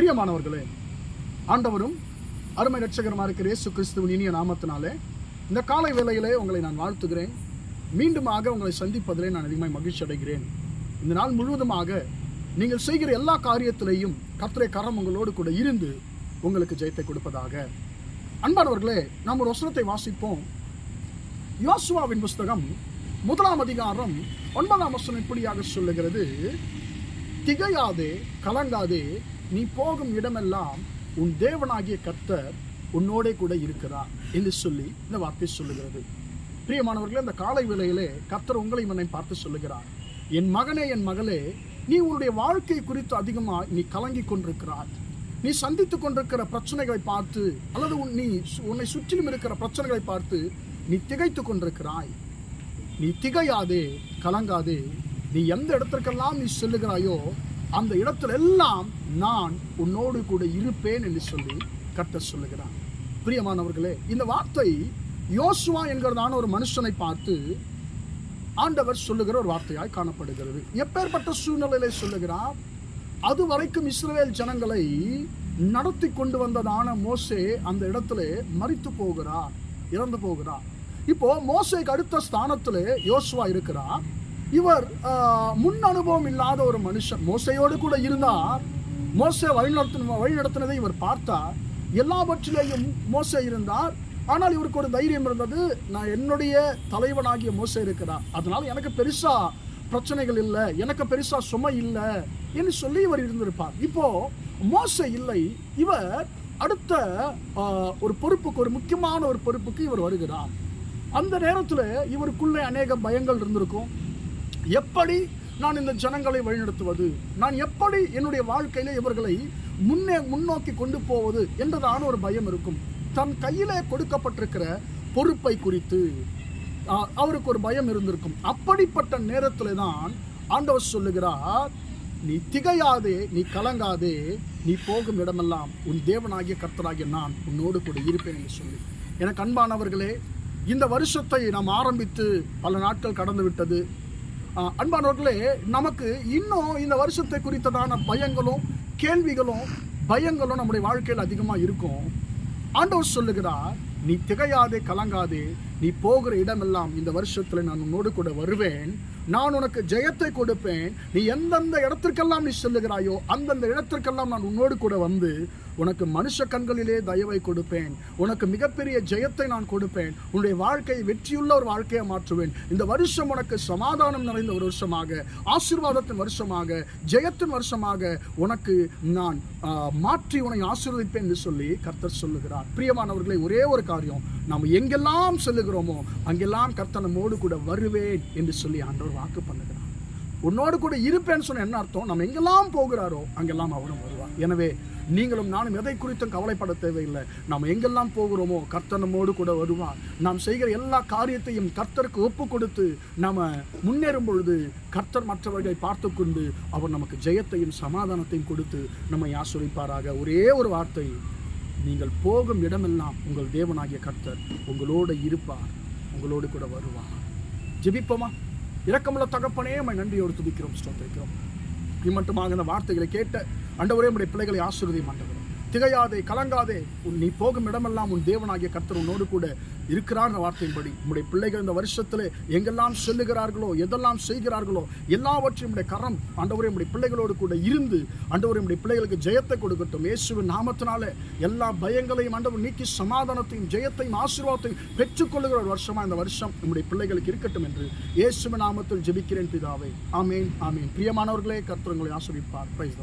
பிரியமானவர்களே ஆண்டவரும் அருமை ரட்சகரமாக இருக்கிற இயேசு கிறிஸ்துவின் இனிய நாமத்தினாலே இந்த காலை வேளையிலே உங்களை நான் வாழ்த்துகிறேன். மீண்டுமாக உங்களை சந்திப்பதிலே நான் அதிகமாக மகிழ்ச்சி அடைகிறேன். இந்த நாள் முழுவதுமாக நீங்கள் செய்கிற எல்லா காரியத்திலையும் கர்த்தரை கரம் உங்களோடு கூட இருந்து உங்களுக்கு ஜெயத்தை கொடுப்பதாக. அன்பானவர்களே நாம் ஒரு வசனத்தை வாசிப்போம். யோசுவாவின் புஸ்தகம் முதலாம் அதிகாரம் ஒன்பதாம் வசனம் இப்படியாக சொல்லுகிறது. திகையாதே கலங்காதே நீ போகும் இடமெல்லாம் உன் தேவனாகிய கர்த்தர் உன்னோடே கூட இருக்கிறார் என்று சொல்லி இந்த வார்த்தை சொல்லுகிறது. பிரியமானவர்களே இந்த காலை வேளையிலே கர்த்தர் உங்களை மன்னை பார்த்து சொல்லுகிறார். என் மகனே என் மகளே நீ உன்னுடைய வாழ்க்கை குறித்து அதிகமாக நீ கலங்கி கொண்டிருக்கிறாய். நீ சந்தித்துக் கொண்டிருக்கிற பிரச்சனைகளை பார்த்து அல்லது உன் நீ சு- உன்னை சுற்றிலும் இருக்கிற பிரச்சனைகளை பார்த்து நீ திகைத்துக் கொண்டிருக்கிறாய். நீ திகையாதே கலங்காதே நீ எந்த இடத்திற்கெல்லாம் நீ செல்லுகிறாயோ அந்த இடத்துல எல்லாம் நான் உன்னோடு கூட இருப்பேன் என்று சொல்லி கர்த்தர் சொல்லுகிறார். பிரியமானவர்களே இந்த வார்த்தை யோசுவா என்கிறதான ஒரு மனுஷனை பார்த்து ஆண்டவர் சொல்லுகிற ஒரு வார்த்தையாய் காணப்படுகிறது. எப்பேற்பட்ட சூழ்நிலையிலே சொல்லுகிறார் அது வரைக்கும் இஸ்ரேல் ஜனங்களை நடத்தி கொண்டு வந்ததான மோசே அந்த இடத்துல மறித்து போகிறார் இறந்து போகிறார். இப்போ மோசைக்கு அடுத்த ஸ்தானத்தில் யோசுவா இருக்கிறார். இவர் முன் அனுபவம் இல்லாத ஒரு மனுஷன். மோசையோடு கூட இருந்தார். மோசை வழிநடத்தின வழிநடத்தினதை இவர் பார்த்தார். எல்லாவற்றிலேயும் மோசை இருந்தார். ஆனால் இவருக்கு ஒரு தைரியம் இருந்தது நான் என்னுடைய தலைவனாகிய மோசை இருக்கிறார். அதனால் எனக்கு பெருசா பிரச்சனைகள் இல்லை எனக்கு பெருசா சுமை இல்லை என்று சொல்லி இவர் இருந்திருப்பார். இப்போ மோசை இல்லை. இவர் அடுத்த ஒரு பொறுப்புக்கு ஒரு முக்கியமான ஒரு பொறுப்புக்கு இவர் வருகிறார். அந்த நேரத்தில் இவருக்குள்ளே அநேக பயங்கள் இருந்திருக்கும். எப்படி நான் இந்த ஜனங்களை வழிநடத்துவது? நான் எப்படி என்னுடைய வாழ்க்கையில இவர்களை முன்னே முன்னோக்கி கொண்டு போவது என்றதான ஒரு பயம் இருக்கும். தன் கையிலே கொடுக்கப்பட்டிருக்கிற பொறுப்பை குறித்து அவருக்கு ஒரு பயம் இருந்திருக்கும். அப்படிப்பட்ட நேரத்தில் தான் ஆண்டவர் சொல்லுகிறார் நீ திகையாதே நீ கலங்காதே நீ போகும் இடமெல்லாம் உன் தேவனாகிய கர்த்தராகிய நான் உன்னோடு கூட இருப்பேன் என்று சொல்லி. எனக்கு அன்பானவர்களே இந்த வருஷத்தை நாம் ஆரம்பித்து பல நாட்கள் கடந்து விட்டது. அன்பானவர்களே நமக்கு இன்னும் இந்த வருஷத்தை குறித்ததான பயங்களும் கேள்விகளும் பயங்களும் நம்முடைய வாழ்க்கையில் அதிகமாக இருக்கும். ஆண்டவர் சொல்லுகிறார் நீ திகையாதே கலங்காதே நீ போகிற இடமெல்லாம் இந்த வருஷத்துல நான் உன்னோடு கூட வருவேன். நான் உனக்கு ஜெயத்தை கொடுப்பேன். நீ எந்தெந்த இடத்திற்கெல்லாம் நீ செல்லுகிறாயோ அந்தந்த இடத்திற்கெல்லாம் நான் உன்னோடு கூட வந்து உனக்கு மனுஷ கண்களிலே தயவை கொடுப்பேன். உனக்கு மிகப்பெரிய ஜெயத்தை நான் கொடுப்பேன். உன்னுடைய வாழ்க்கையை வெற்றியுள்ள ஒரு வாழ்க்கையை மாற்றுவேன். இந்த வருஷம் உனக்கு சமாதானம் நிறைந்த ஒரு வருஷமாக ஆசீர்வாதத்தின் வருஷமாக ஜெயத்தின் வருஷமாக உனக்கு நான் மாற்றி உன்னை ஆசீர்வதிப்பேன் என்று சொல்லி கர்த்தர் சொல்லுகிறார். பிரியமானவர்களை ஒரே ஒரு காரியம். நாம் எங்கெல்லாம் செல்லுகிறோம் அங்கெல்லாம் கர்த்தர் நம்மோடு கூட வருவேன் என்று சொல்லி ஆண்டவர் வாக்கு பண்ணுகிறார். உன்னோடு கூட இருப்பேன்னு சொன்ன என்ன அர்த்தம்? நம்ம எங்கெல்லாம் போகிறாரோ அங்கெல்லாம் அவரும் வருவார். எனவே நீங்களும் நானும் எதை குறித்தும் கவலைப்பட தேவையில்லை. நாம் எங்கெல்லாம் போகிறோமோ கர்த்தர் நம்மோடு கூட வருவார். நாம் செய்கிற எல்லா காரியத்தையும் கர்த்தருக்கு ஒப்பு கொடுத்து நாம முன்னேறும் பொழுது கர்த்தர் மற்றவர்களை பார்த்து கொண்டு அவர் நமக்கு ஜெயத்தையும் சமாதானத்தையும் கொடுத்து நம்மை ஆசிரிப்பாராக ஒரே ஒரு வார்த்தை நீங்கள் போகும் இடமெல்லாம் உங்கள் தேவனாகிய கர்த்தர் உங்களோடு இருப்பார் உங்களோடு கூட வருவார். ஜெபிப்போமா? இரக்கமுள்ள தகப்பனே நம்ம நன்றியோடு துதிக்கிறோம் ஸ்தோத்திரிக்கிறோம். இம்மட்டுமாக இந்த வார்த்தைகளை கேட்ட அண்டவரே உடைய பிள்ளைகளை ஆசீர்வதியும் மாட்டவர் திகையாதே கலங்காதே உன் நீ போகும் இடமெல்லாம் உன் தேவனாகிய கர்த்தர் உன்னோடு கூட இருக்கிறார் வார்த்தையின்படி. உங்களுடைய பிள்ளைகள் இந்த வருஷத்தில் எங்கெல்லாம் செல்லுகிறார்களோ எதெல்லாம் செய்கிறார்களோ எல்லாவற்றையும் உடைய கரம் ஆண்டவரே உடைய பிள்ளைகளோடு கூட இருந்து ஆண்டவரே உடைய பிள்ளைகளுக்கு ஜெயத்தை கொடுக்கட்டும். இயேசுவின் நாமத்தினால எல்லா பயங்களையும் ஆண்டவர் நீக்கி சமாதானத்தையும் ஜெயத்தையும் ஆசீர்வாதத்தையும் பெற்றுக்கொள்ளுகிற ஒரு வருஷமா இந்த வருஷம் நம்முடைய பிள்ளைகளுக்கு இருக்கட்டும் என்று இயேசுவின் நாமத்தில் ஜெபிக்கிறேன் பிதாவை. ஆமேன் ஆமேன். பிரியமானவர்களே கர்த்தர் ஆசிரிப்பார் பிரைஸ்